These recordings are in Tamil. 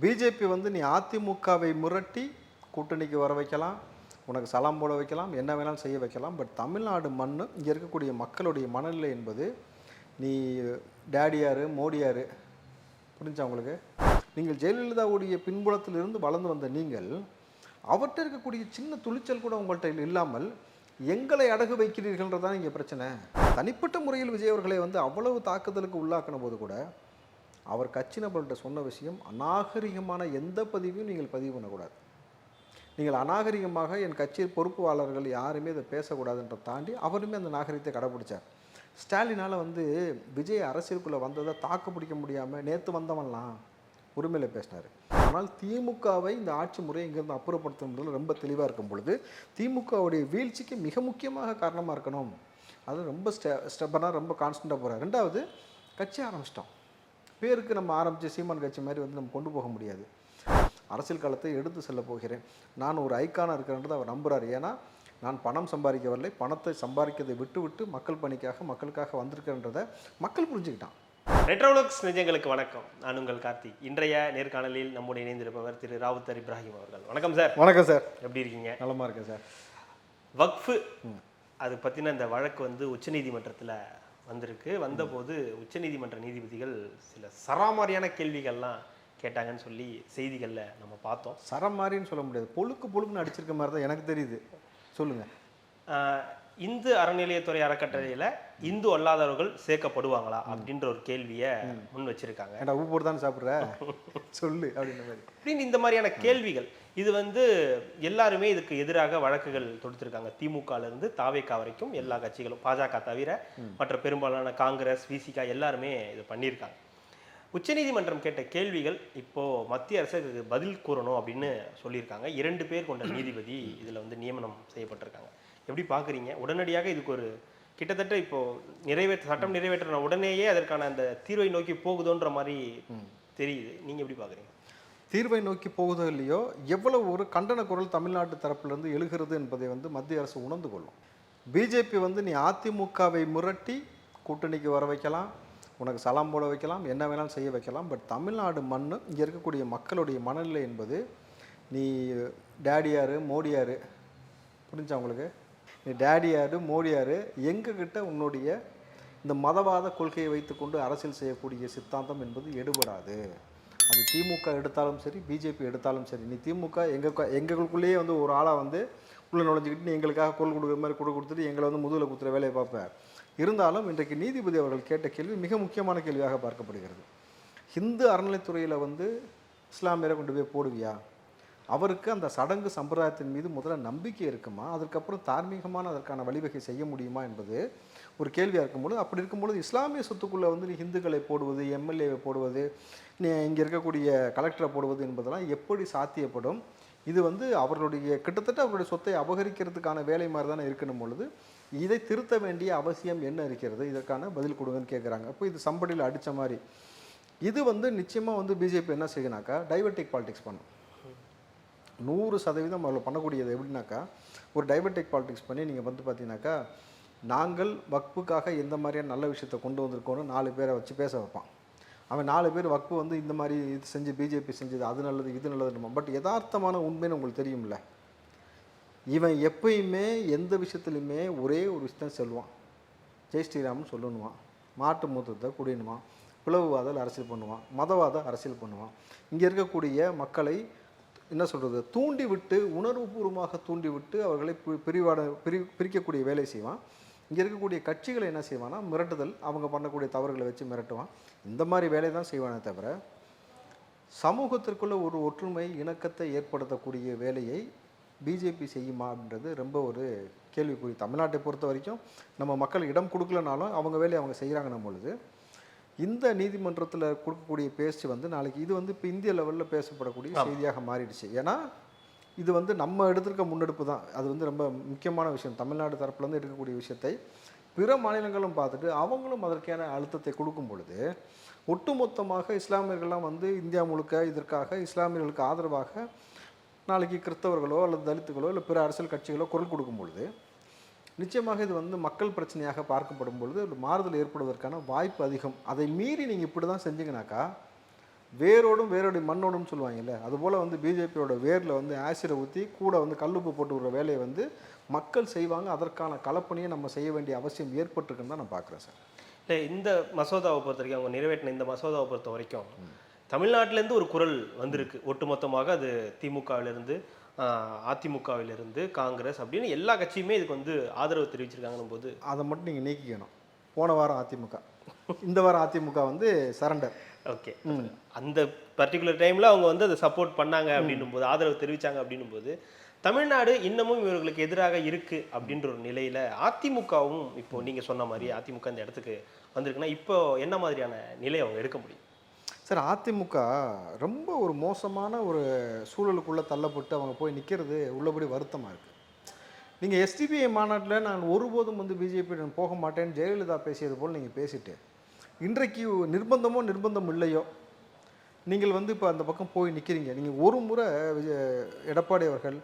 பிஜேபி வந்து நீ அதிமுகவை முரட்டி கூட்டணிக்கு வர வைக்கலாம் உனக்கு சலாம் போட வைக்கலாம் என்ன வேணாலும் செய்ய வைக்கலாம். பட் தமிழ்நாடு மண் இங்கே இருக்கக்கூடிய மக்களுடைய மனநிலை என்பது நீ டேடியார் மோடியார் புரிஞ்சா உங்களுக்கு? நீங்கள் ஜெயலலிதாவுடைய பின்புலத்திலிருந்து வளர்ந்து வந்த நீங்கள் அவர்கிட்ட இருக்கக்கூடிய சின்ன துணிச்சல் கூட உங்கள்கிட்ட இல்லாமல் எங்களை அடகு வைக்கிறீர்கள்ன்றதான் இங்கே பிரச்சனை. தனிப்பட்ட முறையில் விஜய் அவர்களை வந்து அவ்வளவு தாக்குதலுக்கு உள்ளாக்கின போது கூட அவர் கட்சி நபர்கிட்ட சொன்ன விஷயம் அநாகரிகமான எந்த பதிவையும் நீங்கள் பதிவு பண்ணக்கூடாது. நீங்கள் அநாகரிகமாக என் கட்சி பொறுப்பாளர்கள் யாருமே இதை பேசக்கூடாதுன்ற தாண்டி அவருமே அந்த நாகரிகத்தை கடைப்பிடிச்சார். ஸ்டாலினால் வந்து விஜய் அரசியலுக்குள்ளே வந்ததை தாக்கு பிடிக்க முடியாமல் நேற்று வந்தவன்லாம் உரிமையில் பேசினார். ஆனால் திமுகவை இந்த ஆட்சி முறை இங்கேருந்து அப்புறப்படுத்துறதுல ரொம்ப தெளிவாக இருக்கும் பொழுது திமுகவுடைய வீழ்ச்சிக்கு மிக முக்கியமாக காரணமாக இருக்கணும். அது ரொம்ப ஸ்டெ ஸ்டெப்பனாக ரொம்ப கான்ஸ்டண்ட்டாக போகிறார் ரெண்டாவது கட்சி ஆரம்பிச்சிட்டோம். பேருக்கு நம்ம ஆரம்பித்த சீமான் கட்சி மாதிரி வந்து நம்ம கொண்டு போக முடியாது. அரசியல் காலத்தை எடுத்து செல்ல போகிறேன். நான் ஒரு ஐக்கானாக இருக்கிறேன்றதை அவர் நம்புறாரு. ஏன்னா நான் பணம் சம்பாதிக்க வரலை பணத்தை சம்பாதிக்கிறதை விட்டு விட்டு மக்கள் பணிக்காக மக்களுக்காக வந்திருக்கிறேன்றதை மக்கள் புரிஞ்சுக்கிட்டான். ரெட்ரோலுக்ஸ் நிஜங்களுக்கு வணக்கம். நான் உங்கள் கார்த்திக். இன்றைய நேர்காணலில் நம்முடைய இணைந்திருப்பவர் திரு ராவுத்தர் இப்ராஹிம் அவர்கள். வணக்கம் சார். வணக்கம் சார். எப்படி இருக்கீங்க? நலமாக இருக்கேன் சார். வக்ஃபு. அது பற்றின இந்த வழக்கு வந்து உச்சநீதிமன்றத்தில் வந்திருக்கு. வந்தபோது உச்சநீதிமன்ற நீதிபதிகள் சில சராமாரியான கேள்விகள்லாம் கேட்டாங்கன்னு சொல்லி செய்திகளில் நம்ம பார்த்தோம். சரம் மாதிரின்னு சொல்ல முடியாது. பொழுக்கு பொழுக்குன்னு அடிச்சிருக்க மாதிரி தான் எனக்கு தெரியுது. சொல்லுங்கள் இந்து அறநிலையத்துறை அறக்கட்டளையில் இந்து அல்லாதவர்கள் சேர்க்கப்படுவாங்களா அப்படின்ற ஒரு கேள்வியை முன் வச்சிருக்காங்க. உப்பு தானே சாப்பிட்ற? சொல்லு அப்படின்ற மாதிரி. அப்படின்னு இந்த மாதிரியான கேள்விகள். இது வந்து எல்லாருமே இதுக்கு எதிராக வழக்குகள் தொடுத்திருக்காங்க. திமுகல இருந்து தாவேக்கா வரைக்கும் எல்லா கட்சிகளும் பாஜக தவிர மற்ற பெரும்பாலான காங்கிரஸ் விசிகா எல்லாருமே இது பண்ணியிருக்காங்க. உச்சநீதிமன்றம் கேட்ட கேள்விகள் இப்போ மத்திய அரசு இதுக்கு பதில் கூறணும் அப்படின்னு சொல்லியிருக்காங்க. இரண்டு பேர் கொண்ட நீதிபதி இதுல வந்து நியமனம் செய்யப்பட்டிருக்காங்க. எப்படி பாக்குறீங்க? உடனடியாக இதுக்கு ஒரு கிட்டத்தட்ட இப்போ நிறைவேற்ற சட்டம் நிறைவேற்றின உடனேயே அதற்கான அந்த தீர்வை நோக்கி போகுதோன்ற மாதிரி தெரியுது. நீங்க எப்படி பாக்குறீங்க? தீர்வை நோக்கி போகுதோ இல்லையோ எவ்வளவு ஒரு கண்டன குரல் தமிழ்நாட்டு தரப்பிலிருந்து எழுகிறது என்பதை வந்து மத்திய அரசு உணர்ந்து கொள்ளும். பிஜேபி வந்து நீ அதிமுகவை முரட்டி கூட்டணிக்கு வர வைக்கலாம் உனக்கு சலாம் போட வைக்கலாம் என்ன வேணாலும் செய்ய வைக்கலாம் பட் தமிழ்நாடு மண் இங்கே இருக்கக்கூடிய மக்களுடைய மனநிலை என்பது நீ டேடியார் மோடியார் புரிஞ்சா உங்களுக்கு? நீ டேடியார் மோடியார் எங்ககிட்ட உன்னுடைய இந்த மதவாத கொள்கையை வைத்துக்கொண்டு அரசியல் செய்யக்கூடிய சித்தாந்தம் என்பது எடுபடாது. அது திமுக எடுத்தாலும் சரி பிஜேபி எடுத்தாலும் சரி நீ திமுக எங்கள் எங்களுக்குள்ளேயே வந்து ஒரு ஆளாக வந்து உள்ளே நுழைஞ்சிக்கிட்டு நீ எங்களுக்காக குரல் கொடுக்குற மாதிரி குரல் கொடுத்துட்டு எங்களை வந்து முதுகில் குத்துற வேலையை பார்ப்பேன் இருந்தாலும் இன்றைக்கு நீதிபதி அவர்கள் கேட்ட கேள்வி மிக முக்கியமான கேள்வியாக பார்க்கப்படுகிறது. இந்து அறநிலைத்துறையில் வந்து இஸ்லாமியரை கொண்டு போய் போடுவியா? அவருக்கு அந்த சடங்கு சம்பிரதாயத்தின் மீது முதல்ல நம்பிக்கை இருக்குமா? அதுக்கப்புறம் தார்மீகமான அதற்கான வழிவகை செய்ய முடியுமா என்பது ஒரு கேள்வியாக இருக்கும்பொழுது அப்படி இருக்கும்பொழுது இஸ்லாமிய சொத்துக்குள்ளே வந்து நீ ஹிந்துக்களை போடுவது எம்எல்ஏவை போடுவது நீ இங்கே இருக்கக்கூடிய கலெக்டரை போடுவது என்பதெல்லாம் எப்படி சாத்தியப்படும்? இது வந்து அவர்களுடைய கிட்டத்தட்ட அவருடைய சொத்தை அபகரிக்கிறதுக்கான வேலை மாதிரி தானே இருக்கணும் பொழுது இதை திருத்த வேண்டிய அவசியம் என்ன இருக்கிறது? இதற்கான பதில் கொடுங்கன்னு கேட்குறாங்க அப்போ இது சம்படியில் அடித்த மாதிரி இது வந்து நிச்சயமாக வந்து பிஜேபி என்ன செய்யணாக்கா டைவர்டிக் பாலிடிக்ஸ் பண்ணும். நூறு சதவீதம் அதில் பண்ணக்கூடியது எப்படின்னாக்கா ஒரு டைவர்டிக் பாலிடிக்ஸ் பண்ணி நீங்கள் வந்து பார்த்தீங்கன்னாக்கா நாங்கள் வக்புக்காக எந்த மாதிரியான நல்ல விஷயத்தை கொண்டு வந்திருக்கோன்னு நாலு பேரை வச்சு பேச வைப்பான். அவன் நாலு பேர் வக்பு வந்து இந்த மாதிரி இது செஞ்சு பிஜேபி செஞ்சது அது நல்லது இது நல்லதுமா பட் யதார்த்தமான உண்மைன்னு உங்களுக்கு தெரியும்ல? இவன் எப்பயுமே எந்த விஷயத்துலையுமே ஒரே ஒரு விஷயத்தான் சொல்லுவான். ஜெய் ஸ்ரீராம்னு சொல்லணுவான் மாட்டு மூத்தத்தை குடியணுவான் பிளவுவாதல் அரசியல் பண்ணுவான். மதவாத அரசியல் பண்ணுவான். இங்கே இருக்கக்கூடிய மக்களை என்ன சொல்கிறது தூண்டிவிட்டு உணர்வுபூர்வமாக தூண்டிவிட்டு அவர்களை பி- பிரிவாட பிரி பிரிக்கக்கூடிய வேலை செய்வான். இங்கே இருக்கக்கூடிய கட்சிகளை என்ன செய்வான்னா மிரட்டுதல். அவங்க பண்ணக்கூடிய தவறுகளை வச்சு மிரட்டுவான். இந்த மாதிரி வேலையை தான் செய்வானே தவிர சமூகத்திற்குள்ள ஒரு ஒற்றுமை இணக்கத்தை ஏற்படுத்தக்கூடிய வேலையை பிஜேபி செய்யுமா அப்படின்றது ரொம்ப ஒரு கேள்விக்குறி. தமிழ்நாட்டை பொறுத்த வரைக்கும் நம்ம மக்கள் இடம் கொடுக்கலனாலும் அவங்க வேலையை அவங்க செய்கிறாங்கன்னும் பொழுது இந்த நீதிமன்றத்தில் கொடுக்கக்கூடிய பேச்சு வந்து நாளைக்கு இது வந்து இப்போ இந்திய லெவலில் பேசப்படக்கூடிய செய்தியாக மாறிடுச்சு. ஏன்னா இது வந்து நம்ம எடுத்திருக்க முன்னெடுப்பு தான். அது வந்து ரொம்ப முக்கியமான விஷயம். தமிழ்நாடு தரப்புலேருந்து எடுக்கக்கூடிய விஷயத்தை பிற மாநிலங்களும் பார்த்துட்டு அவங்களும் அதற்கான அழுத்தத்தை கொடுக்கும் பொழுது ஒட்டுமொத்தமாக இஸ்லாமியர்கள்லாம் வந்து இந்தியா முழுக்க இதற்காக இஸ்லாமியர்களுக்கு ஆதரவாக நாளைக்கு கிறிஸ்தவர்களோ அல்லது தலித்துகளோ இல்லை பிற அரசியல் கட்சிகளோ குரல் கொடுக்கும் பொழுது நிச்சயமாக இது வந்து மக்கள் பிரச்சனையாக பார்க்கப்படும் பொழுது ஒரு மாறுதல் ஏற்படுவதற்கான வாய்ப்பு அதிகம். அதை மீறி நீங்கள் இப்படி தான் செஞ்சீங்கனாக்கா வேரோடும் வேரோடைய மண்ணோடும் சொல்லுவாங்கல்ல அதுபோல் வந்து பிஜேபியோட வேரில் வந்து ஆசிடை ஊற்றி கூட வந்து கல்லுப்பு போட்டு விடுற வேலையை வந்து மக்கள் செய்வாங்க. அதற்கான கலப்பணியை நம்ம செய்ய வேண்டிய அவசியம் ஏற்பட்டிருக்குன்னு தான் நான் பார்க்குறேன் சார். இல்லை இந்த மசோதாவை பொறுத்த வரைக்கும் அவங்க நிறைவேற்றின இந்த மசோதாவை பொறுத்த வரைக்கும் தமிழ்நாட்டிலேருந்து ஒரு குரல் வந்திருக்கு. ஒட்டுமொத்தமாக அது திமுகவிலிருந்து அதிமுகவிலிருந்து காங்கிரஸ் அப்படின்னு எல்லா கட்சியுமே இதுக்கு வந்து ஆதரவு தெரிவிச்சிருக்காங்கன்னும் போது அதை மட்டும் நீங்கள் நீக்கிக்கணும். போன வாரம் அதிமுக. இந்த வாரம் அதிமுக வந்து சரண்டர். ஓகே அந்த பர்டிகுலர் டைம்ல அவங்க வந்து அதை சப்போர்ட் பண்ணாங்க அப்படின்னும் போது ஆதரவு தெரிவிச்சாங்க அப்படின்னும் போது தமிழ்நாடு இன்னமும் இவர்களுக்கு எதிராக இருக்கு அப்படின்ற ஒரு நிலையில அதிமுகவும் இப்போ நீங்க சொன்ன மாதிரி அதிமுக இந்த இடத்துக்கு வந்திருக்குன்னா இப்போ என்ன மாதிரியான நிலை அவங்க எடுக்க முடியும்? சார் அதிமுக ரொம்ப ஒரு மோசமான ஒரு சூழலுக்குள்ளே தள்ளப்பட்டு அவங்க போய் நிற்கிறது உள்ளபடி வருத்தமாக இருக்குது நீங்கள் எஸ்டிபிஐ மாநாட்டில் நான் ஒருபோதும் வந்து பிஜேபி போக மாட்டேன்னு ஜெயலலிதா பேசியது போல் நீங்கள் பேசிட்டு இன்றைக்கு நிர்பந்தமோ நிர்பந்தம் இல்லையோ? நீங்கள் வந்து இப்போ அந்த பக்கம் போய் நிற்கிறீங்க நீங்கள் ஒரு முறை எடப்பாடி அவர்கள்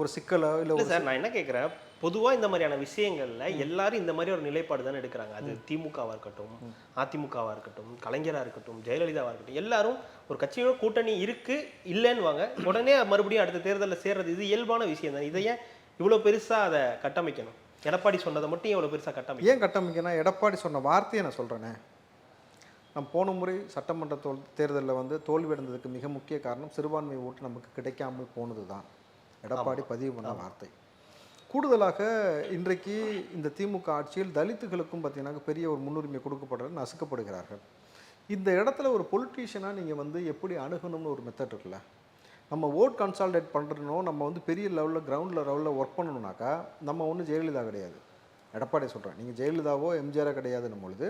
ஒரு சிக்கலோ இல்லை சார் நான் என்ன கேட்குறேன் பொதுவா இந்த மாதிரியான விஷயங்கள்ல எல்லாரும் இந்த மாதிரி ஒரு நிலைப்பாடு தானே எடுக்கிறாங்க. அது திமுகவா இருக்கட்டும் அதிமுகவா இருக்கட்டும் கலைஞரா இருக்கட்டும் ஜெயலலிதாவா இருக்கட்டும் எல்லாரும் ஒரு கட்சியோட கூட்டணி இருக்கு இல்லைன்னுவாங்க. உடனே மறுபடியும் அடுத்த தேர்தலில் சேர்றது இது இயல்பான விஷயம் தான். இதை ஏன் இவ்வளவு பெருசா அதை கட்டமைக்கணும். எடப்பாடி சொன்னதை மட்டும் இவ்வளவு பெருசா கட்டமைக்கணும்? ஏன் கட்டமைக்கனா எடப்பாடி சொன்ன வார்த்தையை நான் சொல்கிறேனே நான் போன முறை சட்டமன்ற தோல் தேர்தலில் வந்து தோல்வியடைந்ததுக்கு மிக முக்கிய காரணம் சிறுபான்மை ஓட்டு நமக்கு கிடைக்காமல் போனது தான் எடப்பாடி பதிவு பண்ண வார்த்தை. கூடுதலாக இன்றைக்கு இந்த திமுக ஆட்சியில் தலித்துகளுக்கும் பார்த்தீங்கன்னா பெரிய ஒரு முன்னுரிமை கொடுக்கப்படுறது நசுக்கப்படுகிறார்கள். இந்த இடத்துல ஒரு பொலிட்டீஷியனாக நீங்கள் வந்து எப்படி அணுகணும்னு ஒரு மெத்தட் இருக்குல்ல? நம்ம ஓட் கன்சால்டேட் பண்ணுறணும் நம்ம வந்து பெரிய லெவலில் கிரவுண்டில் லெவலில் ஒர்க் பண்ணணும்னாக்கா நம்ம ஒன்றும் ஜெயலலிதா கிடையாது. எடப்பாடி சொல்கிறேன் நீங்கள் ஜெயலலிதாவோ எம்ஜிஆரோ கிடையாதுன்னும் பொழுது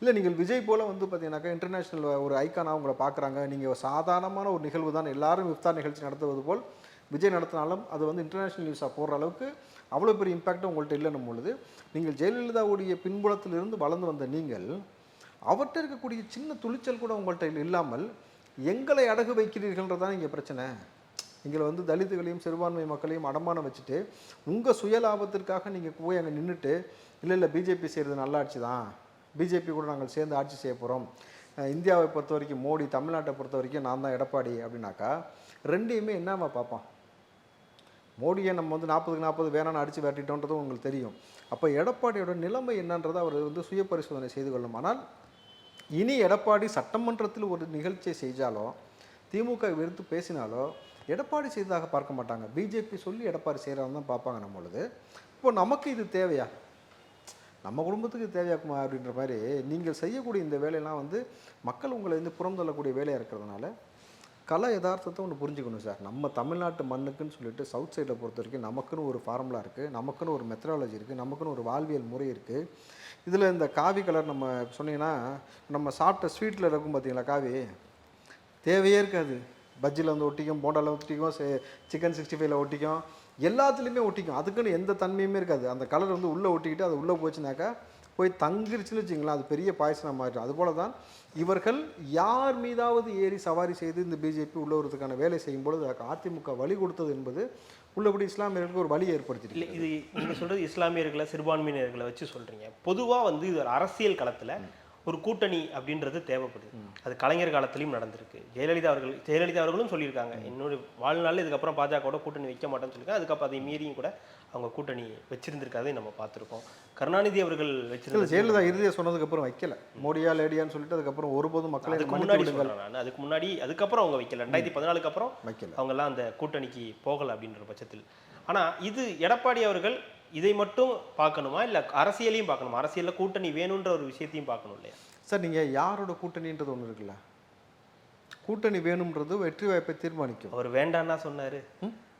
இல்லை நீங்கள் விஜய் போல் வந்து பார்த்தீங்கன்னாக்கா இன்டர்நேஷ்னல் ஒரு ஐக்கானாக உங்களை பார்க்குறாங்க நீங்கள் சாதாரணமான ஒரு நிகழ்வு தான். எல்லாரும் இஃப்தார் நிகழ்ச்சி நடத்துவது போல் விஜய் நடத்தினாலும் அது வந்து இன்டர்நேஷ்னல் நியூஸாக போடுற அளவுக்கு அவ்வளோ பெரிய இம்பாக்ட் உங்கள்கிட்ட இல்லைன்னும் பொழுது நீங்கள் ஜெயலலிதாவுடைய பின்புலத்திலிருந்து வளர்ந்து வந்த நீங்கள் அவர்கிட்ட இருக்கக்கூடிய சின்ன துளிச்சல் கூட உங்கள்கிட்ட இல்லாமல் எங்களை அடகு வைக்கிறீர்கள்ன்றதான் இங்கே பிரச்சனை. எங்களை வந்து தலித்துகளையும் சிறுபான்மை மக்களையும் அடமானம் வச்சுட்டு உங்கள் சுய லாபத்திற்காக நீங்கள் போய் அங்கே நின்றுட்டு இல்லை இல்லை பிஜேபி செய்கிறது நல்லாட்சி தான். பிஜேபி கூட நாங்கள் சேர்ந்து ஆட்சி செய்ய போகிறோம் இந்தியாவை பொறுத்த வரைக்கும் மோடி தமிழ்நாட்டை பொறுத்த வரைக்கும் நான் தான் எடப்பாடி அப்படின்னாக்கா ரெண்டையுமே என்னவா பார்ப்பான்? மோடியை நம்ம வந்து நாற்பதுக்கு நாற்பது வேணான்னு அடித்து விரட்டிட்டோன்றதும் உங்களுக்கு தெரியும். அப்போ எடப்பாடியோட நிலைமை என்னன்றதை அவர் வந்து சுய பரிசோதனை செய்து கொள்ளும். ஆனால் இனி எடப்பாடி சட்டமன்றத்தில் ஒரு நிகழ்ச்சியை செஞ்சாலோ திமுக வெறுத்து பேசினாலோ எடப்பாடி செய்ததாக பார்க்க மாட்டாங்க. பிஜேபி சொல்லி எடப்பாடி செய்கிறாங்க தான் பார்ப்பாங்க நம்மளுது இப்போ நமக்கு இது தேவையா? நம்ம குடும்பத்துக்கு தேவையாக்குமா அப்படின்ற மாதிரி நீங்கள் செய்யக்கூடிய இந்த வேலையெல்லாம் வந்து மக்கள் உங்களை வந்து புறந்தள்ளக்கூடிய வேலையாக இருக்கிறதுனால கலை யதார்த்தத்தை ஒன்று புரிஞ்சுக்கணும் சார். நம்ம தமிழ்நாட்டு மண்ணுக்குன்னு சொல்லிட்டு சவுத் சைடை பொறுத்த வரைக்கும் நமக்குன்னு ஒரு ஃபார்முலா இருக்குது நமக்குன்னு ஒரு மெத்தடாலஜி இருக்குது நமக்குன்னு ஒரு வாழ்வியல் முறை இருக்குது இதில் இந்த காவி கலர் நம்ம சொன்னீங்கன்னா நம்ம சாப்பிட்ட ஸ்வீட்டில் இருக்கும் பார்த்தீங்களா காவி? தேவையே இருக்காது. பஜ்ஜியில் வந்து ஒட்டிக்கும் போண்டாவில் ஒட்டிக்கும் சிக்கன் சிக்ஸ்டி ஃபைவ்ல ஒட்டிக்கும் எல்லாத்துலேயுமே ஒட்டிக்கும். அதுக்குன்னு எந்த தன்மையுமே இருக்காது. அந்த கலர் வந்து உள்ளே ஒட்டிக்கிட்டு அது உள்ளே போச்சுனாக்கா போய் தங்கிருச்சுன்னு வச்சுங்களேன் அது பெரிய பாயசனாக மாறிடும். அதுபோல தான் இவர்கள் யார் மீதாவது ஏறி சவாரி செய்து இந்த பிஜேபி உள்ள வேலை செய்யும் பொழுது அதிமுக வழி கொடுத்தது என்பது உள்ளபடி இஸ்லாமியர்களுக்கு ஒரு வழி இல்லை ஏற்படுத்தியிருக்கு. இது நீங்க சொல்றது இஸ்லாமியர்களை சிறுபான்மையினர்களை வச்சு சொல்றீங்க. பொதுவா வந்து இது ஒரு அரசியல் களத்துல ஒரு கூட்டணி அப்படின்றது தேவைப்படுது. அது கலைஞர் காலத்திலயும் நடந்திருக்கு. ஜெயலலிதா அவர்கள் ஜெயலலிதா அவர்களும் சொல்லியிருக்காங்க. என்னோட வாழ்நாள் இதுக்கப்புறம் பாஜகவோட கூட்டணி வைக்க மாட்டேன்னு சொல்லியிருக்காங்க. அதுக்கப்புறம் அதை மீறியும் கூட அவங்க கூட்டணி வச்சிருந்திருக்காதையும் நம்ம பார்த்திருக்கோம். கருணாநிதி அவர்கள் வச்சிருந்த ஜெயலலிதா இறுதியை சொன்னதுக்கு அப்புறம் வைக்கல மோடியா லேடியான்னு சொல்லிட்டு அதுக்கப்புறம் ஒருபோதும் மக்களை அதுக்கு முன்னாடி நான். அதுக்கு முன்னாடி அதுக்கப்புறம் அவங்க வைக்கல. ரெண்டாயிரத்தி பதினாலுக்கு அப்புறம் வைக்கல. அவங்கெல்லாம் அந்த கூட்டணிக்கு போகல அப்படின்ற பட்சத்தில். ஆனா இது எடப்பாடி அவர்கள் இதை மட்டும் பார்க்கணுமா? இல்ல அரசியலையும் பார்க்கணுமா? அரசியல்ல கூட்டணி வேணுன்ற ஒரு விஷயத்தையும் பார்க்கணும் இல்லையா? சார் நீங்கள் யாரோட கூட்டணின்றது ஒன்று இருக்குல்ல? கூட்டணி வேணும்ன்றது வெற்றி வாய்ப்பை தீர்மானிக்கும். அவர் வேண்டான்னா சொன்னாரு.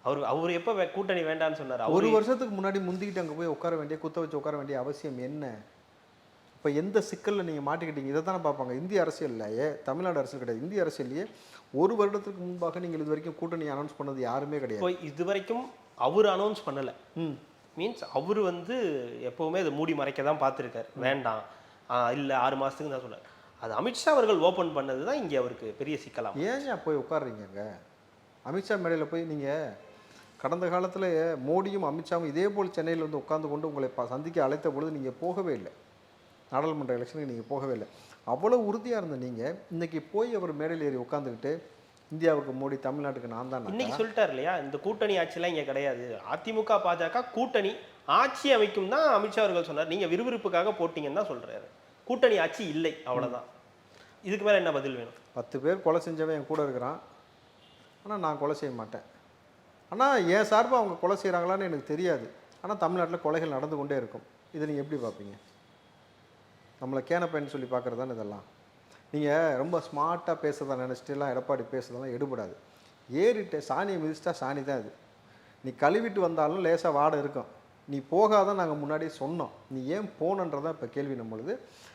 அவர் அவர் எப்ப கூட்டணி வேண்டான்னு சொன்னாரு? ஒரு வருஷத்துக்கு முன்னாடி முந்திக்கிட்டு அங்கே போய் உட்கார வேண்டிய குத்த வச்சு உட்கார வேண்டிய அவசியம் என்ன? இப்போ எந்த சிக்கலில் நீங்கள் மாட்டிக்கிட்டீங்க? இதை தானே பார்ப்பாங்க. இந்திய அரசியல்லையே தமிழ்நாடு அரசியல் கிடையாது. இந்திய அரசியல்லையே ஒரு வருடத்துக்கு முன்பாக நீங்கள் இது வரைக்கும் கூட்டணி அனௌன்ஸ் பண்ணது யாருமே கிடையாது. இது வரைக்கும் அவர் அனௌன்ஸ் பண்ணல. ம். மீன்ஸ் அவர் வந்து எப்பவுமே அதை மூடி மறைக்க தான் பார்த்துருக்காரு வேண்டாம். இல்ல ஆறு மாசத்துக்கு தான் சொன்னார் அது அமித்ஷா அவர்கள் ஓபன் பண்ணது தான் இங்க அவருக்கு பெரிய சிக்கலாம் ஏன் போய் உட்காடுறீங்க அமித்ஷா மேடையில் போய் நீங்கள் கடந்த காலத்தில் மோடியும் அமித்ஷாவும் இதே போல் சென்னையில் வந்து உட்கார்ந்து கொண்டு உங்களை சந்திக்க அழைத்த பொழுது நீங்கள் போகவே இல்லை. நாடாளுமன்ற எலெக்ஷனுக்கு நீங்கள் போகவே இல்லை. அவ்வளோ உறுதியாக இருந்த நீங்கள் இன்னைக்கு போய் அவர் மேடையில் ஏறி உட்காந்துக்கிட்டு இந்தியாவுக்கு மோடி தமிழ்நாட்டுக்கு நான் தான் இன்னைக்கு சொல்லிட்டார் இல்லையா? இந்த கூட்டணி ஆட்சிலாம் இங்க கிடையாது. அதிமுக பாஜக கூட்டணி ஆட்சி அமைக்கும் தான் அமித்ஷா அவர்கள் சொன்னார். நீங்க விறுவிறுப்புக்காக போட்டீங்கன்னு தான் சொல்றாரு. கூட்டணி ஆட்சி இல்லை அவ்வளவுதான். இதுக்கு மேல என்ன பதில் வேணும்? பத்து பேர் கொலை செஞ்சவன் என் கூட இருக்கிறான். ஆனால் நான் கொலை செய்ய மாட்டேன். ஆனால் என் சார்பாக அவங்க கொலை செய்கிறாங்களான்னு எனக்கு தெரியாது. ஆனால் தமிழ்நாட்டில் கொலைகள் நடந்து கொண்டே இருக்கும். இதை நீங்கள் எப்படி பார்ப்பீங்க? நம்மளை கேனப்பைன்னு சொல்லி பார்க்குறது தானே இதெல்லாம்? நீங்கள் ரொம்ப ஸ்மார்ட்டாக பேசுறதா நினச்சிட்டுலாம் எடப்பாடி பேசுறதெல்லாம் எடுபடாது. ஏறிட்டு சாணியை மிதிச்சிட்டா சாணி தான் அது நீ கழுவிட்டு வந்தாலும் லேசாக வாடை இருக்கும். நீ போகாதான் நாங்கள் முன்னாடியே சொன்னோம். நீ ஏன் போனன்றதான் இப்போ கேள்வி நம்மளுது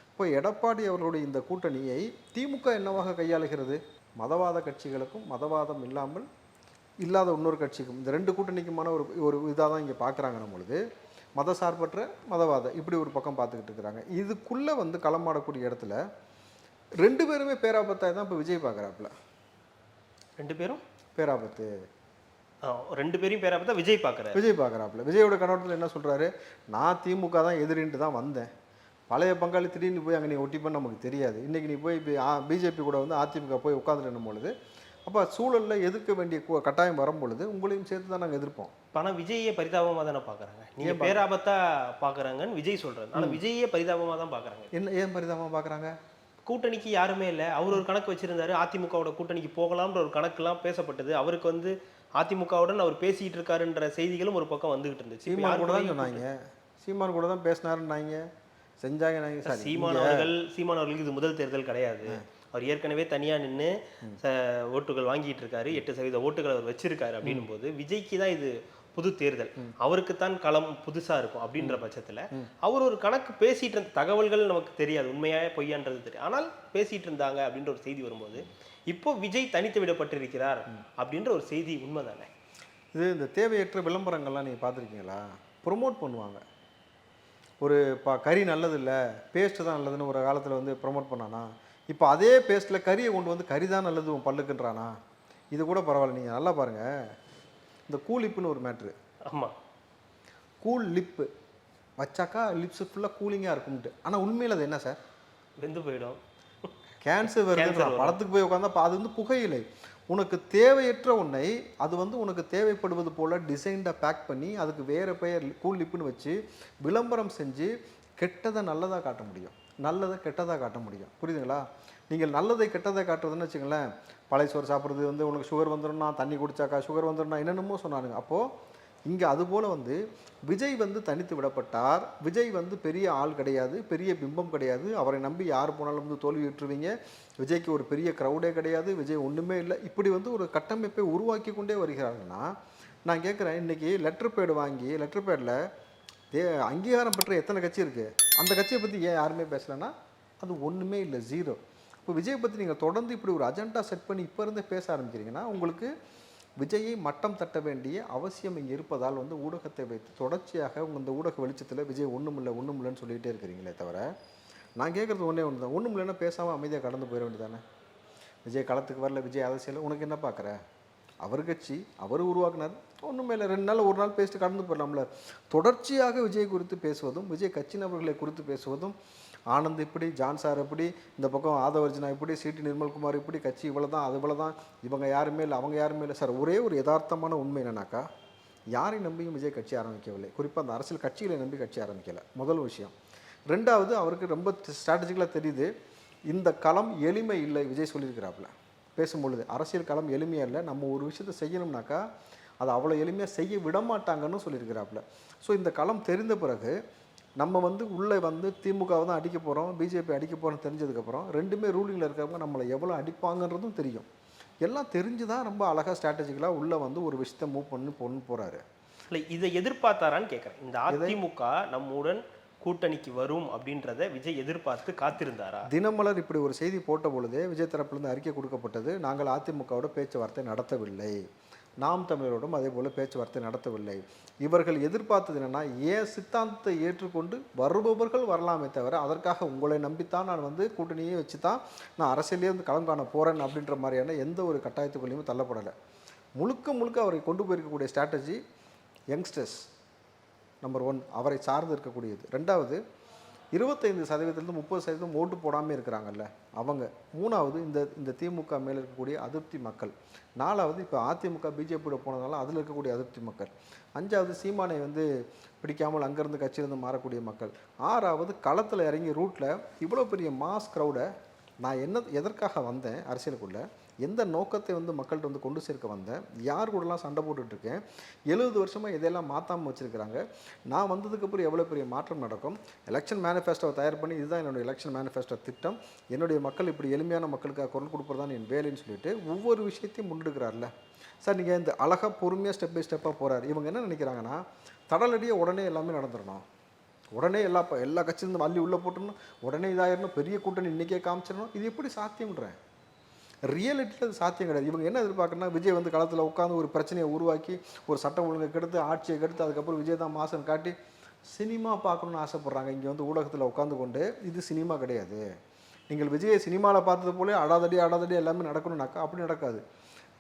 இப்போ எடப்பாடி அவர்களுடைய இந்த கூட்டணியை திமுக என்னவாக கையாளுகிறது? மதவாத கட்சிகளுக்கும் மதவாதம் இல்லாமல் இல்லாத இன்னொரு கட்சிக்கும். இந்த ரெண்டு கூட்டணிக்குமான ஒரு ஒரு இதாக தான் இங்கே பார்க்குறாங்க நம்மளுது மதசார்பற்ற மதவாத. இப்படி ஒரு பக்கம் பார்த்துக்கிட்டு இருக்கிறாங்க. இதுக்குள்ளே வந்து களமாடக்கூடிய இடத்துல ரெண்டு பேருமே பேராபத்தாய் தான் இப்போ விஜய் பார்க்குறாப்புல ரெண்டு பேரும்? பேராபத்து ரெண்டு பேரையும் பேரா பார்த்தா விஜய் பார்க்கறாரு விஜய் பார்க்குறாப்புல விஜயோட கண்ணோட்டத்தில் என்ன சொல்கிறாரு நான் திமுக தான் எதிரின்ட்டு தான் வந்தேன். பழைய பங்காளி திடீர்னு போய் அங்கே நீ ஒட்டிப்பன்னு நமக்கு தெரியாது. இன்றைக்கி நீ போய் பிஜேபி கூட வந்து அதிமுக போய் உட்காந்துட்டு பொழுது அப்போ சூழலில் எதிர்க்க வேண்டிய கட்டாயம் வரும் பொழுது உங்களையும் சேர்த்து தான் நாங்கள் எதிர்ப்போம். ஆனா விஜயே பரிதாபமா தானே பாக்குறாங்க. நீங்க பேராபத்தா பாக்குறாங்கன்னு விஜய் சொல்றாரு. ஆனா விஜயே பரிதாபமா தான் பாக்குறாங்க. என்ன ஏன் பரிதாபமாக பார்க்குறாங்க கூட்டணிக்கு யாருமே இல்லை. அவர் ஒரு கணக்கு வச்சிருந்தாரு. அதிமுகவோட கூட்டணிக்கு போகலாம்ன்ற ஒரு கணக்கெல்லாம் பேசப்பட்டது. அவருக்கு வந்து அதிமுகவுடன் அவர் பேசிட்டு இருக்காருன்ற செய்திகளும் ஒரு பக்கம் வந்துகிட்டு இருந்துச்சு. சீமான் கூட தான் சொன்னாங்க. சீமான் கூட தான் பேசினாருன்னாங்க. செஞ்சாங்க நாங்க. சாரி சீமான் அவர்கள் சீமான் அவர்களுக்கு இது முதல் தேர்தல் கிடையாது. அவர் ஏற்கனவே தனியா நின்று ஓட்டுகள் வாங்கிட்டு இருக்காரு. எட்டு சதவீத ஓட்டுகள் அவர் வச்சிருக்காரு அப்படின்னும் போது விஜய்க்கு தான் இது புது தேர்தல். அவருக்குத்தான் களம் புதுசா இருக்கும் அப்படின்ற பட்சத்துல அவர் ஒரு கணக்கு பேசிட்டு இருந்த தகவல்கள் நமக்கு தெரியாது. உண்மையா பொய்யான்றது தெரியும் ஆனால் பேசிட்டு இருந்தாங்க அப்படின்ற ஒரு செய்தி வரும்போது இப்போ விஜய் தனித்து விடப்பட்டிருக்கிறார் அப்படின்ற ஒரு செய்தி உண்மைதானே? இது இந்த தேவையற்ற விளம்பரங்கள்லாம் நீங்கள் பார்த்துருக்கீங்களா? ப்ரொமோட் பண்ணுவாங்க. ஒரு பா கறி நல்லது இல்லை பேஸ்ட்டு தான் நல்லதுன்னு ஒரு காலத்தில் வந்து ப்ரொமோட் பண்ணானா? இப்போ அதே பேஸ்ட்டில் கறியை கொண்டு வந்து கறி தான் நல்லது உன் பல்லுக்குன்றானா? இது கூட பரவாயில்ல. நீங்கள் நல்லா பாருங்கள் இந்த கூலிப்புன்னு ஒரு மேட்ரு ஆமா. Cool lip. வச்சாக்கா லிப்ஸு ஃபுல்லாக கூலிங்காக இருக்கும்ட்டு ஆனால் உண்மையில் அது என்ன சார்? வெந்து போயிடும். கேன்சர் வருதுன்ற. படத்துக்கு போய் உட்காந்தா அது வந்து புகையிலை. உனக்கு தேவையற்ற ஒன்றை அது வந்து உனக்கு தேவைப்படுவது போல டிசைன்டாக பேக் பண்ணி அதுக்கு வேறு பெயர் கூல் லிப்புன்னு வச்சு விளம்பரம் செஞ்சு கெட்டதை நல்லதாக காட்ட முடியும். நல்லதை கெட்டதாக காட்ட முடியும். புரியுதுங்களா? நீங்கள் நல்லதை கெட்டதை காட்டுறதுன்னு வச்சுங்களேன் பழைய சோறு சாப்பிட்றது வந்து உனக்கு சுகர் வந்துடும்னா தண்ணி குடிச்சாக்கா சுகர் வந்துடும்னா என்னென்னமோ சொன்னானுங்க. அப்போது இங்கே அதுபோல் வந்து விஜய் வந்து தனித்து விடப்பட்டார். விஜய் வந்து பெரிய ஆள் கிடையாது பெரிய பிம்பம் கிடையாது. அவரை நம்பி யார் போனாலும் வந்து தோல்வி விட்டுருவீங்க. விஜய்க்கு ஒரு பெரிய க்ரௌடே கிடையாது. விஜய் ஒன்றுமே இல்லை. இப்படி வந்து ஒரு கட்டமைப்பை உருவாக்கி கொண்டே வருகிறாங்கன்னா நான் கேட்குறேன் இன்றைக்கி லெட்டர் பேடு வாங்கி லெட்டர் பேடில் தே அங்கீகாரம் பெற்ற எத்தனை கட்சி இருக்குது அந்த கட்சியை பற்றி ஏன் யாருமே பேசலைன்னா அது ஒன்றுமே இல்லை ஜீரோ இப்போ விஜய் பற்றி நீங்கள் தொடர்ந்து இப்படி ஒரு அஜெண்டா செட் பண்ணி இப்போருந்தே பேச ஆரம்பிக்கிறீங்கன்னா உங்களுக்கு விஜயை மட்டம் தட்ட வேண்டிய அவசியம் இங்கே இருப்பதால் வந்து ஊடகத்தை வைத்து தொடர்ச்சியாக இந்த ஊடக வெளிச்சத்தில் விஜய் ஒன்றும் இல்லை ஒன்றும் இல்லைன்னு சொல்லிகிட்டே இருக்கிறீங்களே தவிர நான் கேட்குறது ஒன்றே ஒன்று தான் ஒன்றும் இல்லைன்னா பேசாமல் அமைதியாக கடந்து போயிட வேண்டியதானே விஜய் களத்துக்கு வரல விஜய் அரசியல் உனக்கு என்ன பார்க்குற அவர் கட்சி அவர் உருவாக்குனார். ஒன்றுமே இல்லை ரெண்டு நாள் ஒரு நாள் பேசிட்டு கடந்து போயிடலாம்ல. தொடர்ச்சியாக விஜய் குறித்து பேசுவதும் விஜய் கட்சி நபர்களை குறித்து பேசுவதும் ஆனந்த் இப்படி ஜான் சார் இப்படி இந்த பக்கம் ஆதவர்ஜனா இப்படி சிடி நிர்மல்குமார் இப்படி கட்சி இவ்வளோ தான் அது இவ்வளோ தான் இவங்க யாருமே இல்லை அவங்க யாருமே இல்லை. சார் ஒரே ஒரு யதார்த்தமான உண்மை என்னன்னாக்கா யாரை நம்பியும் விஜய் கட்சி ஆரம்பிக்கவில்லை. குறிப்பாக அந்த அரசியல் கட்சிகளை நம்பி கட்சி ஆரம்பிக்கலை. முதல் விஷயம். ரெண்டாவது அவருக்கு ரொம்ப ஸ்ட்ராட்டஜிக்கலாக தெரியுது இந்த களம் எளிமை இல்லை விஜய் சொல்லியிருக்கிறாப்புல. பேசும்பொழுது அரசியல் களம் எளிமையாக இல்லை நம்ம ஒரு விஷயத்தை செய்யணும்னாக்கா அதை அவ்வளோ எளிமையாக செய்ய விட மாட்டாங்கன்னு சொல்லியிருக்கிறாப்புல. ஸோ இந்த களம் தெரிந்த பிறகு நம்ம வந்து உள்ளே வந்து திமுகவை தான் அடிக்க போகிறோம் பிஜேபி அடிக்க போகிறோம்னு தெரிஞ்சதுக்கப்புறம் ரெண்டுமே ரூலிங்கில் இருக்கிறவங்க நம்மளை எவ்வளோ அடிப்பாங்கன்றதும் தெரியும். எல்லாம் தெரிஞ்சு தான் ரொம்ப அழகாக ஸ்ட்ராட்டஜிக்கலாக உள்ளே வந்து ஒரு விஷயத்தை மூவ் பண்ணி பொண்ணு போகிறாரு இல்லை இதை எதிர்பார்த்தாரான்னு கேட்குறேன். இந்த அதிமுக நம்முடன் கூட்டணிக்கு வரும் அப்படின்றத விஜய் எதிர்பார்த்து காத்திருந்தாரா? தினமலர் இப்படி ஒரு செய்தி போட்ட பொழுதே விஜய் தரப்பிலிருந்து அறிக்கை கொடுக்கப்பட்டது நாங்கள் அதிமுகவோட பேச்சுவார்த்தை நடத்தவில்லை. நாம் தமிழரோடும் அதே போல் பேச்சுவார்த்தை நடத்தவில்லை. இவர்கள் எதிர்பார்த்தது என்னன்னா ஏன் சித்தாந்தத்தை ஏற்றுக்கொண்டு வருபவர்கள் வரலாமே தவிர அதற்காக உங்களை நம்பித்தான் நான் வந்து கூட்டணியே வச்சு தான் நான் அரசியலே வந்து களம் காண போகிறேன் அப்படின்ற மாதிரியான எந்த ஒரு கட்டாயத்துக்குள்ளேயுமே தள்ளப்படலை. முழுக்க முழுக்க அவரை கொண்டு போயிருக்கக்கூடிய ஸ்ட்ராட்டஜி யங்ஸ்டர்ஸ் நம்பர் ஒன் அவரை சார்ந்து இருக்கக்கூடியது. ரெண்டாவது இருபத்தைந்து சதவீதத்துலேருந்து முப்பது சதவீதம் ஓட்டு போடாமல் இருக்கிறாங்கல்ல அவங்க. மூணாவது இந்த இந்த திமுக மேலே இருக்கக்கூடிய அதிருப்தி மக்கள். நாலாவது இப்போ அதிமுக பிஜேபியோட போனதுனால அதில் இருக்கக்கூடிய அதிருப்தி மக்கள். அஞ்சாவது சீமானை வந்து பிடிக்காமல் அங்கேருந்து கட்சியிலேருந்து மாறக்கூடிய மக்கள். ஆறாவது களத்தில் இறங்கி ரூட்டில் இவ்வளோ பெரிய மாஸ் க்ரௌடை நான் என்ன எதற்காக வந்தேன் அரசியலுக்குள்ளே? எந்த நோக்கத்தை வந்து மக்கள்கிட்ட வந்து கொண்டு சேர்க்க வந்தேன்? யார் கூடலாம் சண்டை போட்டுட்ருக்கேன்? எழுபது வருஷமாக இதையெல்லாம் மாற்றாமல் வச்சுருக்கிறாங்க? நான் வந்ததுக்கப்புறம் எவ்வளோ பெரிய மாற்றம் நடக்கும்? எலெக்ஷன் மேனிஃபெஸ்டோவை தயார் பண்ணி இதுதான் என்னுடைய எலெக்ஷன் மேனிஃபெஸ்டோ திட்டம். என்னுடைய மக்கள் இப்படி எளிமையான மக்களுக்காக குரல் கொடுப்பது என் வேலைன்னு சொல்லிட்டு ஒவ்வொரு விஷயத்தையும் முன்னெடுக்கிறார்ல சார் நீங்கள் இந்த அழகாக பொறுமையாக ஸ்டெப் பை ஸ்டெப்பாக போகிறார் இவங்க என்ன நினைக்கிறாங்கன்னா தடலடியே உடனே எல்லாமே நடந்துடணும். உடனே எல்லா எல்லா கட்சியிலிருந்து மல்லி உள்ளே போட்டுடணும். உடனே இதாயிரணும். பெரிய கூட்டணி இன்றைக்கே காமிச்சிடணும். இது எப்படி சாத்தியம்ன்றேன்? ரியாலிட்டியில் அது சாத்தியம் கிடையாது. இவங்க என்ன எதிர்பார்க்கணும்னா விஜய் வந்து களத்தில் உட்காந்து ஒரு பிரச்சனையை உருவாக்கி ஒரு சட்டம் ஒழுங்கை கெடுத்து ஆட்சியை கெடுத்து அதுக்கப்புறம் விஜய் தான் மாசன் காட்டி சினிமா பார்க்கணும்னு ஆசைப்பட்றாங்க. இங்கே வந்து ஊடகத்தில் உட்காந்து கொண்டு இது சினிமா கிடையாது. நீங்கள் விஜயை சினிமாவில் பார்த்தது போலே அடாதடி அடாதடி எல்லாமே நடக்கணும்னாக்கா அப்படி நடக்காது.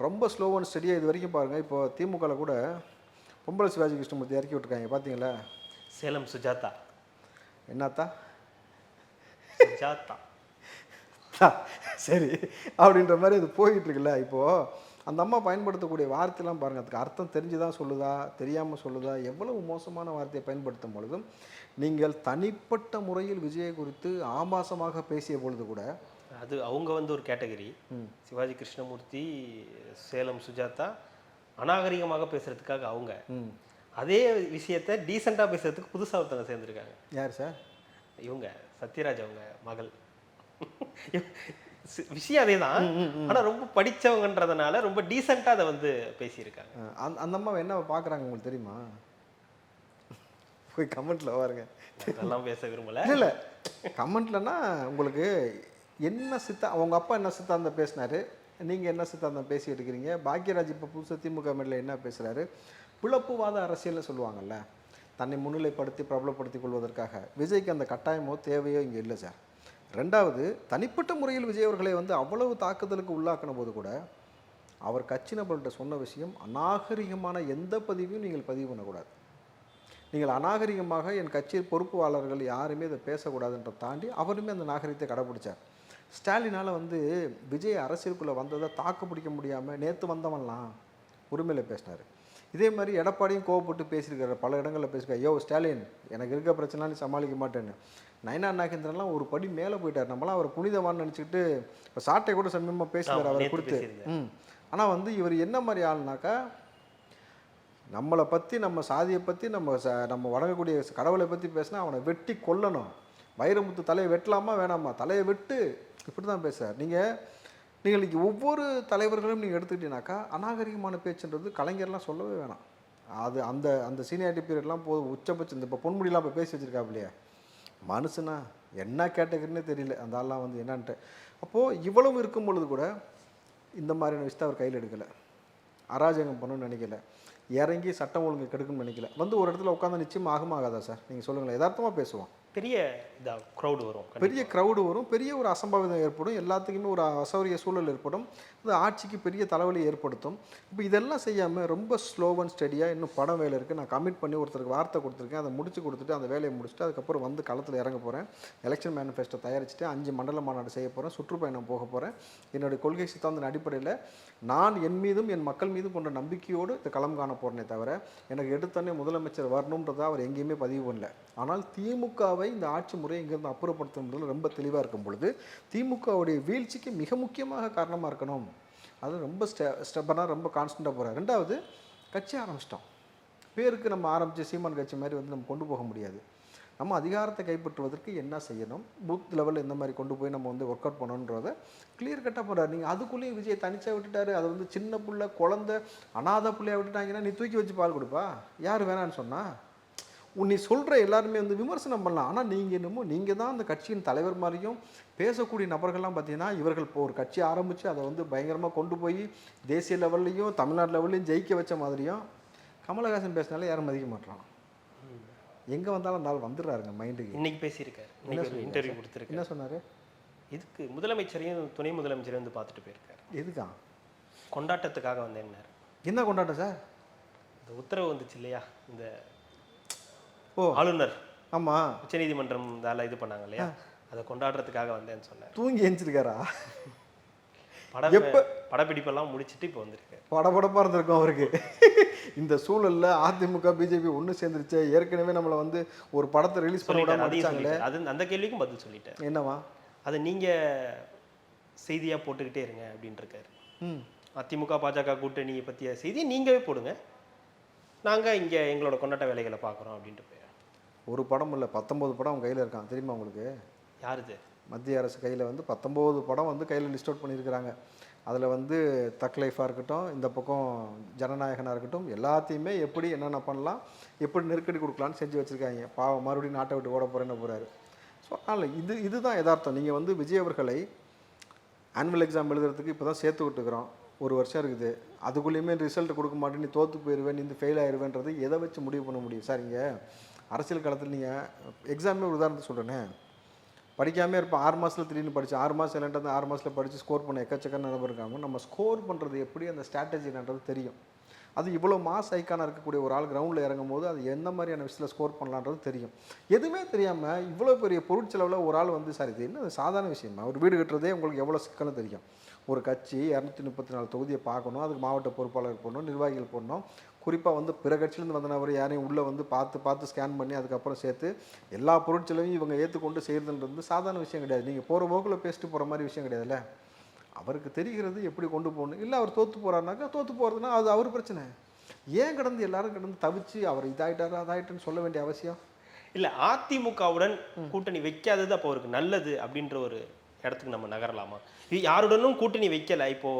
ரொம்ப ஸ்லோ அண்ட் ஸ்டடியாக இது வரைக்கும் பாருங்கள் இப்போ திமுகவில் கூட பொம்பளை சிவாஜி கிருஷ்ணமூர்த்தி இறக்கி விட்டுருக்காங்க. பார்த்தீங்களா சேலம் சுஜாதா. என்னத்தா? சுஜாதா. சரி. அப்படின்ற மாதிரி இது போயிட்டு இருக்குல்ல இப்போது அந்த அம்மா பயன்படுத்தக்கூடிய வார்த்தைலாம் பாருங்கள் அதுக்கு அர்த்தம் தெரிஞ்சு தான் சொல்லுதா தெரியாமல் சொல்லுதா எவ்வளவு மோசமான வார்த்தையை பயன்படுத்தும் பொழுதும் நீங்கள் தனிப்பட்ட முறையில் விஜயை குறித்து ஆபாசமாக பேசிய பொழுது கூட அது அவங்க வந்து ஒரு கேட்டகரி. சிவாஜி கிருஷ்ணமூர்த்தி சேலம் சுஜாதா அநாகரிகமாக பேசுறதுக்காக அவங்க. அதே விஷயத்த டீசெண்டாக பேசுறதுக்கு புதுசா ஒருத்தவங்க சேர்ந்துருக்காங்க. யார் சார்? இவங்க சத்யராஜ் அவங்க மகள். விஷயம் அதே தான் ஆனா ரொம்ப படிச்சவங்கன்றதுனால ரொம்ப டீசெண்டா அதை வந்து பேசியிருக்காங்க. அந்த அந்த அம்மாவை என்ன பார்க்குறாங்க உங்களுக்கு தெரியுமா? போய் கமெண்ட்டில் பாருங்க. அதெல்லாம் பேச விரும்பல. இல்லை இல்லை. கமெண்ட்லனா உங்களுக்கு என்ன சித்தா அவங்க அப்பா என்ன சித்தாந்தம் பேசினாரு? நீங்கள் என்ன சித்தாந்தம் பேசி எடுக்கிறீங்க? பாக்யராஜ் இப்போ புதுசாக திமுக மேல என்ன பேசுகிறாரு பிளப்புவாத அரசியல்னு சொல்லுவாங்கல்ல தன்னை முன்னிலைப்படுத்தி பிரபலப்படுத்திக் கொள்வதற்காக. விஜய்க்கு அந்த கட்டாயமோ தேவையோ இங்கே இல்லை சார். ரெண்டாவது தனிப்பட்ட முறையில் விஜய் அவர்களை வந்து அவ்வளவு தாக்குதலுக்கு உள்ளாக்கின போது கூட அவர் கட்சி நபர்கள்ட்ட சொன்ன விஷயம் அநாகரிகமான எந்த பதிவையும் நீங்கள் பதிவு பண்ணக்கூடாது. நீங்கள் அநாகரிகமாக என் கட்சி பொறுப்பாளர்கள் யாருமே இதை பேசக்கூடாதுன்ற தாண்டி அவருமே அந்த நாகரிகத்தை கடைப்பிடிச்சார். ஸ்டாலினால் வந்து விஜய் அரசியலுக்குள்ளே வந்ததை தாக்கு பிடிக்க முடியாமல் நேற்று வந்தவன்லாம் உரிமையில் பேசினார். இதே மாதிரி எடப்பாடியும் கோவப்பட்டு பேசியிருக்காரு. பல இடங்களில் பேசியிருக்காரு. யோ ஸ்டாலின் எனக்கு இருக்க பிரச்சனை நீ சமாளிக்க மாட்டேன்னு. நயனா நாகேந்திரன்லாம் ஒரு படி மேலே போயிட்டார். நம்மளாம் அவர் புனிதவான்னு நினச்சிக்கிட்டு இப்போ சாட்டை கூட சமீபமாக ஆமா, அவரை கொடுத்து. ம். ஆனால் வந்து இவர் என்ன மாதிரி ஆள்னாக்கா நம்மளை பற்றி நம்ம சாதியை பற்றி நம்ம ச நம்ம வணங்கக்கூடிய கடவுளை பற்றி பேசினா அவனை வெட்டி கொல்லணும். வைரமுத்து தலையை வெட்டலாமா வேணாமா? தலையை வெட்டு. இப்படி தான் பேசுகிறார் நீங்கள் நீங்கள் இன்றைக்கி ஒவ்வொரு தலைவர்களும் நீங்கள் எடுத்துக்கிட்டீங்கனாக்கா அநாகரிகமான பேச்சுன்றது கலைஞர்லாம் சொல்லவே வேணாம். அது அந்த அந்த சீனியாரிட்டி பீரியட்லாம் போதும் உச்சபட்சம் இந்த இப்போ பொன்முடியெலாம் இப்போ பேசி வச்சிருக்காப்லையே மனுஷனா என்ன கேட்டகரினே தெரியல. அந்த ஆள்லாம் வந்து என்னான்ட்டு. அப்போது இவ்வளவு இருக்கும் பொழுது கூட இந்த மாதிரியான விஷயத்தை அவர் கையில் எடுக்கலை. அராஜகம் பண்ணணும்னு நினைக்கல. இறங்கி சட்டம் ஒழுங்கு கெடுக்கணும்னு நினைக்கல. வந்து ஒரு இடத்துல உட்காந்து நிச்சயம் ஆகுமாகாதா சார்? நீங்கள் சொல்லுங்களேன். யதார்த்தமாக பேசுவோம். பெரிய இதாக க்ரௌடு வரும் பெரிய க்ரௌடு வரும். பெரிய ஒரு அசம்பாவிதம் ஏற்படும். எல்லாத்துக்குமே ஒரு அசௌரிய சூழல் ஏற்படும். அது ஆட்சிக்கு பெரிய தலைவலி ஏற்படுத்தும். இப்போ இதெல்லாம் செய்யாமல் ரொம்ப ஸ்லோ அண்ட் ஸ்டடியாக இன்னும் படம் வேலை இருக்குது நான் கமிட் பண்ணி ஒருத்தருக்கு வார்த்தை கொடுத்துருக்கேன். அதை முடிச்சு கொடுத்துட்டு அந்த வேலையை முடிச்சுட்டு அதுக்கப்புறம் வந்து களத்தில் இறங்க போகிறேன் எலெக்ஷன் மேனிஃபெஸ்டோ தயாரிச்சுட்டு அஞ்சு மண்டல மாநாடு செய்ய போகிறேன் சுற்றுப்பயணம் போக போகிறேன் என்னுடைய கொள்கை சித்தாந்தின் அடிப்படையில் நான் என் மீதும் என் மக்கள் மீதும் கொண்ட நம்பிக்கையோடு இந்த களம் காண போகிறேனே தவிர எனக்கு எடுத்தோடனே முதலமைச்சர் வரணுன்றதை அவர் எங்கேயுமே பதிவு பண்ணல. ஆனால் திமுகவை இந்த ஆட்சி முறையை இங்கேருந்து அப்புறப்படுத்தும் ரொம்ப தெளிவாக இருக்கும் பொழுது திமுகவுடைய வீழ்ச்சிக்கு மிக முக்கியமாக காரணமாக இருக்கணும். அது ரொம்ப ஸ்டெ ஸ்டெப்பனாக ரொம்ப கான்ஸ்டண்ட்டாக போகிறார் ரெண்டாவது கட்சி ஆரம்பிச்சிட்டோம். பேருக்கு நம்ம ஆரம்பித்த சீமான் கட்சி மாதிரி வந்து நம்ம கொண்டு போக முடியாது. நம்ம அதிகாரத்தை கைப்பற்றுவதற்கு என்ன செய்யணும்? பூத் லெவலில் இந்த மாதிரி கொண்டு போய் நம்ம வந்து ஒர்க் அவுட் பண்ணணுன்றத கிளியர் கட்டாக போகிறார் நீங்கள் அதுக்குள்ளேயும் விஜய் தனிச்சா விட்டுட்டாரு. அதை வந்து சின்ன பிள்ளை குழந்தை அனாதை பிள்ளையை விட்டுட்டாங்கன்னா நீ தூக்கி வச்சு பால் கொடுப்பா? யார் வேணான்னு சொன்னால் நீ சொல்கிற எல்லாருமே வந்து விமர்சனம் பண்ணலாம். ஆனால் நீங்கள் என்னமோ நீங்கள் தான் அந்த கட்சியின் தலைவர் மாதிரியும் பேசக்கூடிய நபர்கள்லாம் பார்த்தீங்கன்னா இவர்கள் இப்போ ஒரு கட்சி ஆரம்பித்து அதை வந்து பயங்கரமாக கொண்டு போய் தேசிய லெவல்லையும் தமிழ்நாடு லெவல்லையும் ஜெயிக்க வச்ச மாதிரியும் கமலஹாசன் பேசினாலே யாரும் மதிக்க மாட்டான் எங்கே வந்தாலும் அந்த ஆள் வந்துடுறாருங்க மைண்டுக்கு இன்னைக்கு பேசியிருக்காரு. இன்னைக்கு இன்டர்வியூ கொடுத்துருக்காரு என்ன சொன்னார்? இதுக்கு முதலமைச்சரையும் துணை முதலமைச்சரையும் வந்து பார்த்துட்டு போயிருக்காரு. எதுதான் கொண்டாட்டத்துக்காக வந்தேன்னாரு. என்ன கொண்டாட்டம் சார்? இந்த உத்தரவு வந்துச்சு இல்லையா? இந்த ஆளுநர். ஆமாம் உச்சநீதிமன்றம் இதால இது பண்ணாங்க இல்லையா? அதை கொண்டாடுறதுக்காக வந்தேன்னு சொன்னேன். தூங்கி எந்திரிக்காரா படம் எப்ப? படப்பிடிப்பெல்லாம் முடிச்சிட்டு இப்போ வந்திருக்கு. படபடப்பாக இருந்திருக்கும் அவருக்கு. இந்த சூழல்ல அதிமுக பிஜேபி ஒன்று சேர்ந்துருச்சு. ஏற்கனவே நம்மளை வந்து ஒரு படத்தை ரிலீஸ் பண்ண விடாம அது அந்த கேள்விக்கும் பதில் சொல்லிட்டேன். என்னவா? அதை நீங்க செய்தியா போட்டுக்கிட்டே இருங்க அப்படின்னு இருக்காரு ம். அதிமுக பாஜக கூட்டணியை பற்றிய செய்தியை நீங்களே போடுங்க. நாங்க இங்க எங்களோட கொண்டாட்ட வேலைகளை பார்க்குறோம் அப்படின்ட்டு ஒரு படம் இல்லை பத்தொம்போது படம் அவன் கையில் இருக்கான். தெரியுமா உங்களுக்கு? யாருது? மத்திய அரசு கையில் வந்து பத்தொம்போது படம் வந்து கையில் லிஸ்ட் அவுட் பண்ணியிருக்கிறாங்க. அதில் வந்து தக் லைஃபாக இருக்கட்டும் இந்த பக்கம் ஜனநாயகனாக இருக்கட்டும் எல்லாத்தையுமே எப்படி என்னென்ன பண்ணலாம் எப்படி நெருக்கடி கொடுக்கலான்னு செஞ்சு வச்சுருக்காங்க. பாவம் மறுபடியும் நாட்டை விட்டு ஓட போகிறேன்னு போகிறாரு ஸோ அதனால் இது இதுதான் யதார்த்தம். நீங்கள் வந்து விஜய் அவர்களை ஆனுவல் எக்ஸாம் எழுதுறதுக்கு இப்போ தான் சேர்த்து விட்டுக்கிறோம். ஒரு வருஷம் இருக்குது. அதுக்குள்ளேயுமே ரிசல்ட் கொடுக்க மாட்டேன் நீ தோற்று போயிடுவேன் நீ இந்த ஃபெயில் ஆயிடுவேன்றது எதை வச்சு முடிவு பண்ண முடியும்? சார் இங்கே அரசியல் காலத்தில் நீங்கள் எக்ஸாமே ஒரு உதாரணத்துக்கு சொல்கிறேனே படிக்காமே இருப்போம் ஆறு மாதத்தில் திடீர்னு படித்து ஆறு மாதம் இல்லைன்றது அந்த ஆறு மாதத்தில் படித்து ஸ்கோர் பண்ண எக்கச்சக்கான நபர் இருக்காங்க. நம்ம ஸ்கோர் பண்ணுறது எப்படி அந்த ஸ்ட்ராட்டஜி என்னன்றது தெரியும். அது இவ்வளோ மாஸ் ஐக்கானாக இருக்கக்கூடிய ஒரு ஆள் கிரவுண்டில் இறங்கும் போது அது எந்த மாதிரியான விஷயத்தில் ஸ்கோர் பண்ணலான்றது தெரியும். எதுவுமே தெரியாமல் இவ்வளோ பெரிய பொருட்செலவில் ஒரு ஆள் வந்து சார் இது என்ன சாதாரண விஷயமா? ஒரு வீடு கட்டுறதே உங்களுக்கு எவ்வளோ சிக்கல்னு தெரியும். ஒரு கட்சி இரநூத்தி முப்பத்தி நாலு தொகுதியை பார்க்கணும் அதுக்கு மாவட்ட பொறுப்பாளர் போடணும் நிர்வாகிகள் போடணும். குறிப்பாக வந்து பிற கட்சியிலேருந்து வந்த நபர் யாரையும் உள்ளே வந்து பார்த்து பார்த்து ஸ்கேன் பண்ணி அதுக்கப்புறம் சேர்த்து எல்லா பொருட்செலவையும் இவங்க ஏற்றுக்கொண்டு செய்கிறதுன்றது சாதாரண விஷயம் கிடையாது. நீங்கள் போகிற போக்கில் பேசிட்டு போகிற மாதிரி விஷயம் கிடையாதுல்ல? அவருக்கு தெரிகிறது எப்படி கொண்டு போகணும்? இல்லை அவர் தோற்று போகிறாருனாக்கா தோற்று போகிறதுனா அது அவர் பிரச்சனை. ஏன் கடந்து எல்லாரும் கடந்து தவிச்சு அவர் இதாயிட்டாரு அதாயிட்டுன்னு சொல்ல வேண்டிய அவசியம்? இல்ல அதிமுகவுடன் கூட்டணி வைக்காதது அப்போ அவருக்கு நல்லது அப்படின்ற ஒரு இடத்துக்கு நம்ம நகரலாமா? இது யாருடனும் கூட்டணி வைக்கல. இப்போ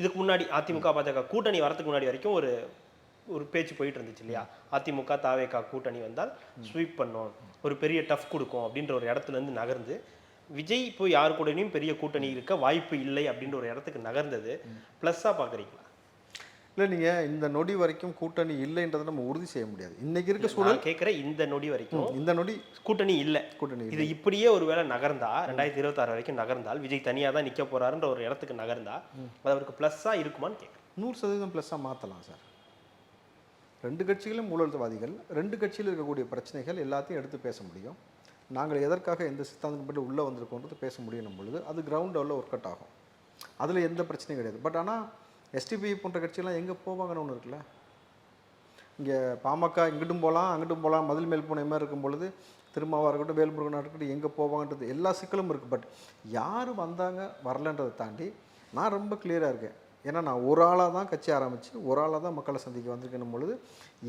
இதுக்கு முன்னாடி அதிமுக பாஜக கூட்டணி வரதுக்கு முன்னாடி வரைக்கும் ஒரு ஒரு பேச்சு போயிட்டு இருந்துச்சு இல்லையா? அதிமுக தாவேகா கூட்டணி வந்தால் ஸ்வீப் பண்ணோம். ஒரு பெரிய டஃப் கொடுக்கும் அப்படின்ற ஒரு இடத்துல இருந்து நகர்ந்து விஜய் இப்போ யாரு கூடனையும் பெரிய கூட்டணி இருக்க வாய்ப்பு இல்லை அப்படின்ற ஒரு இடத்துக்கு நகர்ந்தது. ப்ளஸ்ஸாக பார்க்குறீங்களா இல்லை நீங்கள் இந்த நொடி வரைக்கும் கூட்டணி இல்லைன்றதை நம்ம உறுதி செய்ய முடியாது. இன்னைக்கு இருக்க சூழல் நான் கேட்குறேன் இந்த நொடி வரைக்கும் இந்த நொடி கூட்டணி இல்லை. கூட்டணி. இது இப்படியே ஒருவேளை நகர்ந்தா ரெண்டாயிரத்தி இருபத்தாறு வரைக்கும் நகர்ந்தால் விஜய் தனியா தான் நிக்க போறாருன்ற ஒரு இடத்துக்கு நகர்ந்தா அது அவருக்கு ப்ளஸ்ஸா இருக்குமான்னு கேட்குறேன் நூறு சதவீதம் ப்ளஸ்ஸாக மாற்றலாம் சார். ரெண்டு கட்சிகளும் ஊழல்வாதிகள். ரெண்டு கட்சியில் இருக்கக்கூடிய பிரச்சனைகள் எல்லாத்தையும் எடுத்து பேச முடியும். நாங்கள் எதற்காக எந்த சித்தாந்தப்படி உள்ளே வந்திருக்கோன்றது பேச முடியும் பொழுது அது கிரவுண்ட் லெவலில் ஒர்க் அவுட் ஆகும். அதில் எந்த பிரச்சனையும் கிடையாது. பட் ஆனால் எஸ்டிபி போன்ற கட்சியெல்லாம் எங்கே போவாங்கன்னு ஒன்று இருக்குல்ல? இங்கே பாமக இங்கிட்டும் போகலாம் அங்கிட்டும் போகலாம் மதில் மேல் போன மாதிரி இருக்கும் பொழுது திருமாவாக இருக்கட்டும் வேல்முருகனாக இருக்கட்டும் எங்கே போவாங்கன்றது எல்லா சிக்கலும் இருக்குது பட் யார் வந்தாங்க வரலன்றதை தாண்டி நான் ரொம்ப கிளியராக இருக்கேன். ஏன்னா நான் ஒரு ஆளாக தான் கட்சி ஆரம்பித்து ஒரு ஆளாக தான் மக்களை சந்திக்க வந்திருக்கணும் பொழுது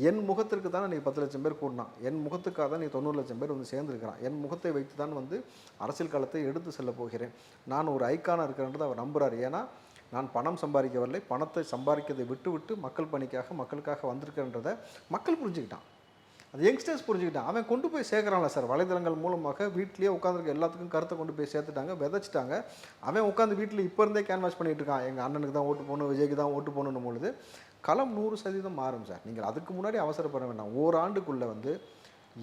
என் முகத்திற்கு தானே நீ பத்து லட்சம் பேர் கூடினான். என் முகத்துக்காக தான் நீ தொண்ணூறு லட்சம் பேர் வந்து சேர்ந்துருக்கிறான். என் முகத்தை வைத்து தான் வந்து அரசியல் காலத்தை எடுத்து செல்ல போகிறேன். நான் ஒரு ஐக்கானாக இருக்கிறேன்றதை அவர் நம்புறாரு. ஏன்னா நான் பணம் சம்பாதிக்க வரலை பணத்தை சம்பாதிக்கிறதை விட்டு விட்டு மக்கள் பணிக்காக மக்களுக்காக வந்திருக்கேன்றதை மக்கள் புரிஞ்சுக்கிட்டான். அது யங்ஸ்டர்ஸ் புரிஞ்சுக்கிட்டான். அவன் கொண்டு போய் சேர்க்குறான்ல சார் வலைதளங்கள் மூலமாக வீட்லேயே உட்காந்துருக்க எல்லாத்துக்கும் கருத்தை கொண்டு போய் சேர்த்துட்டாங்க விதைச்சிட்டாங்க. அவன் உட்காந்து வீட்டில் இப்போ இருந்தே கேன்வாஸ் பண்ணிகிட்டு இருக்கான். எங்கள் அண்ணனுக்கு தான் ஓட்டு போகணும் விஜய்க்கு தான் ஓட்டு போகணும் பொழுது களம் நூறு சதவீதம் மாறும் சார் நீங்கள் அதுக்கு முன்னாடி அவசரப்பட வேண்டாம். ஓராண்டுக்குள்ளே வந்து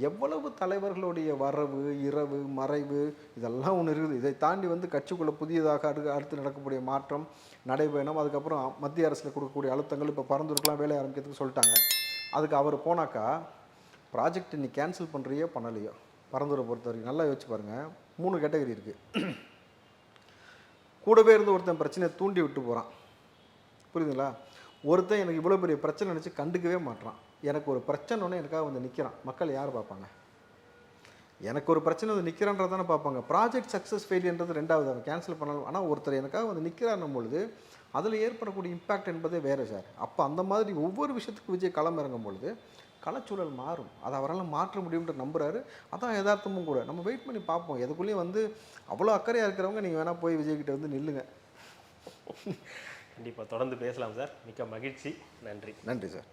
எவ்வளவு தலைவர்களுடைய வரவு இரவு மறைவு இதெல்லாம் ஒன்று இருக்குது. இதை தாண்டி வந்து கட்சிக்குள்ளே புதியதாக அடு அடுத்து நடக்கக்கூடிய மாற்றம் நடைபயணம் அதுக்கப்புறம் மத்திய அரசில் கொடுக்கக்கூடிய அழுத்தங்கள் இப்போ பறந்துருக்கலாம் வேலை ஆரம்பிக்கிறதுக்கு சொல்லிட்டாங்க. அதுக்கு அவர் போனாக்கா ப்ராஜெக்ட் நீ கேன்சல் பண்ணுறியோ பண்ணலையோ? பறந்துரை பொறுத்த வரைக்கும் நல்லா யோசிச்சு பாருங்கள் மூணு கேட்டகரி இருக்குது கூடவே இருந்து ஒருத்தன் பிரச்சனையை தூண்டி விட்டு போகிறான் புரியுதுங்களா? ஒருத்தன் எனக்கு இவ்வளோ பெரிய பிரச்சனை நினச்சி கண்டுக்கவே மாட்றான். எனக்கு ஒரு பிரச்சனைன்னு எனக்காக வந்து நிற்கிறான் மக்கள் யார் பார்ப்பாங்க? எனக்கு ஒரு பிரச்சனை வந்து நிற்கிறான்றது தானே பார்ப்பாங்க. ப்ராஜெக்ட் சக்ஸஸ் ஃபெயிலியன்றது ரெண்டாவது. அவன் கேன்சல் பண்ணலாம் ஆனால் ஒருத்தர் எனக்காக வந்து நிற்கிறாருன்னும் பொழுது அதில் ஏற்படக்கூடிய இம்பாக்ட் என்பதே வேறு சார் அப்போ அந்த மாதிரி ஒவ்வொரு விஷயத்துக்கு விஜய் களம் இறங்கும் பொழுது களச்சூழல் மாறும். அதை அவரால் மாற்ற முடியும்ன்ற நம்புறாரு. அதான் யதார்த்தமும் கூட. நம்ம வெயிட் பண்ணி பார்ப்போம். எதுக்குள்ளேயும் வந்து அவ்வளோ அக்கறையாக இருக்கிறவங்க நீங்கள் வேணால் போய் விஜய் கிட்ட வந்து நில்லுங்க. கண்டிப்பா தொடர்ந்து பேசலாம் சார் மிக்க மகிழ்ச்சி. நன்றி. நன்றி சார்